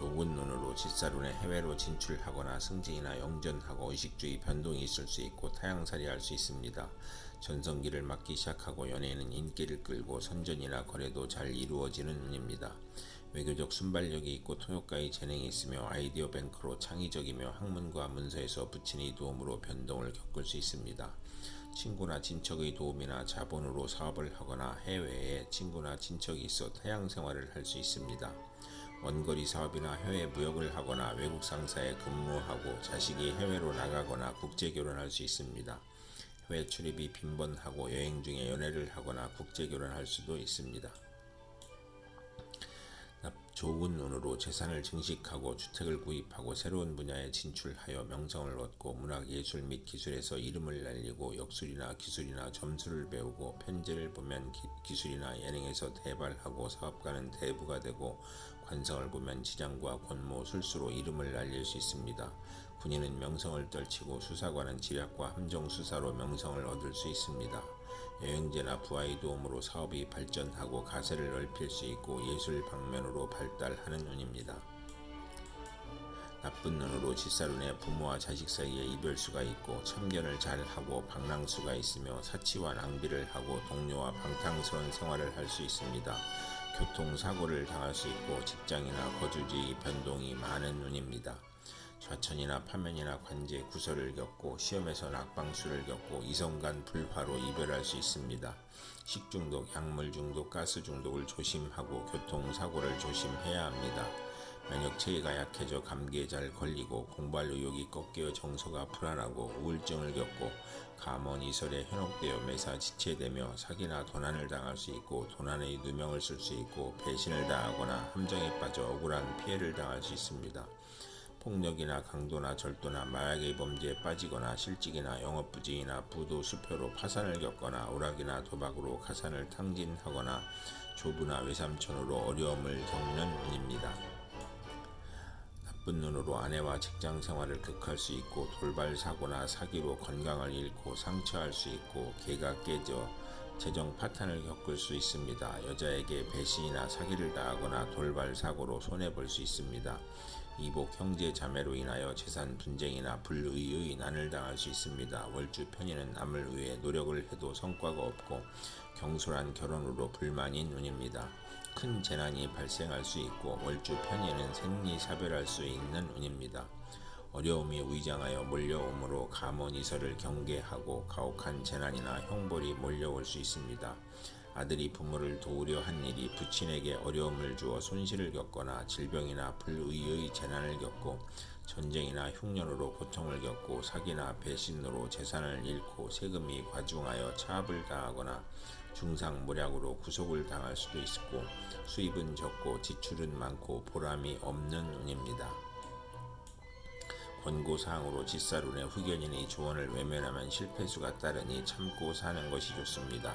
좋은 눈으로 직사룬에 해외로 진출하거나 승진이나 영전하고 의식주의 변동이 있을 수 있고 타양살이 할 수 있습니다. 전성기를 맞기 시작하고 연예인은 인기를 끌고 선전이나 거래도 잘 이루어지는 운입니다. 외교적 순발력이 있고 통역가의 재능이 있으며 아이디어 뱅크로 창의적이며 학문과 문서에서 부친의 도움으로 변동을 겪을 수 있습니다. 친구나 친척의 도움이나 자본으로 사업을 하거나 해외에 친구나 친척이 있어 타양 생활을 할 수 있습니다. 원거리 사업이나 해외 무역을 하거나 외국 상사에 근무하고 자식이 해외로 나가거나 국제 결혼할 수 있습니다. 해외 출입이 빈번하고 여행 중에 연애를 하거나 국제 결혼할 수도 있습니다. 좋은 눈으로 재산을 증식하고 주택을 구입하고 새로운 분야에 진출하여 명성을 얻고 문학, 예술 및 기술에서 이름을 날리고 역술이나 기술이나 점수를 배우고 편지를 보면 기, 술이나 예능에서 대발하고 사업가는 대부가 되고 관성을 보면 지장과 권모, 술수로 이름을 날릴 수 있습니다. 군인은 명성을 떨치고 수사관은 지략과 함정 수사로 명성을 얻을 수 있습니다. 여행제나 부하의 도움으로 사업이 발전하고 가세를 넓힐 수 있고 예술 방면으로 발달하는 운입니다. 나쁜 눈으로 직사룬에 부모와 자식 사이에 이별수가 있고 참견을 잘하고 방랑수가 있으며 사치와 낭비를 하고 동료와 방탕스러운 생활을 할 수 있습니다. 교통사고를 당할 수 있고 직장이나 거주지 변동이 많은 운입니다. 좌천이나 파면이나 관제 구설을 겪고 시험에서 낙방수를 겪고 이성간 불화로 이별할 수 있습니다. 식중독, 약물 중독, 가스 중독을 조심하고 교통사고를 조심해야 합니다. 면역 체계가 약해져 감기에 잘 걸리고 공부할 의욕이 꺾여 정서가 불안하고 우울증을 겪고 감원 이설에 현혹되어 매사 지체되며 사기나 도난을 당할 수 있고 도난의 누명을 쓸 수 있고 배신을 당하거나 함정에 빠져 억울한 피해를 당할 수 있습니다. 폭력이나 강도나 절도나 마약의 범죄에 빠지거나 실직이나 영업부진이나 부도 수표로 파산을 겪거나 오락이나 도박으로 가산을 탕진하거나 조부나 외삼촌으로 어려움을 겪는 운입니다. 나쁜 눈으로 아내와 직장 생활을 극할 수 있고 돌발 사고나 사기로 건강을 잃고 상처할 수 있고 개가 깨져 재정 파탄을 겪을 수 있습니다. 여자에게 배신이나 사기를 당하거나 돌발 사고로 손해 볼 수 있습니다. 이복 형제 자매로 인하여 재산 분쟁이나 불의의 난을 당할 수 있습니다. 월주 편인은 남을 위해 노력을 해도 성과가 없고 경솔한 결혼으로 불만인 운입니다. 큰 재난이 발생할 수 있고 월주 편인은 생리사별할 수 있는 운입니다. 어려움이 위장하여 몰려오므로 가문 이설을 경계하고 가혹한 재난이나 형벌이 몰려올 수 있습니다. 아들이 부모를 도우려 한 일이 부친에게 어려움을 주어 손실을 겪거나 질병이나 불의의 재난을 겪고 전쟁이나 흉년으로 고통을 겪고 사기나 배신으로 재산을 잃고 세금이 과중하여 차압을 당하거나 중상모략으로 구속을 당할 수도 있고 수입은 적고 지출은 많고 보람이 없는 운입니다. 권고사항으로 직사룬의 후견인의 조언을 외면하면 실패수가 따르니 참고 사는 것이 좋습니다.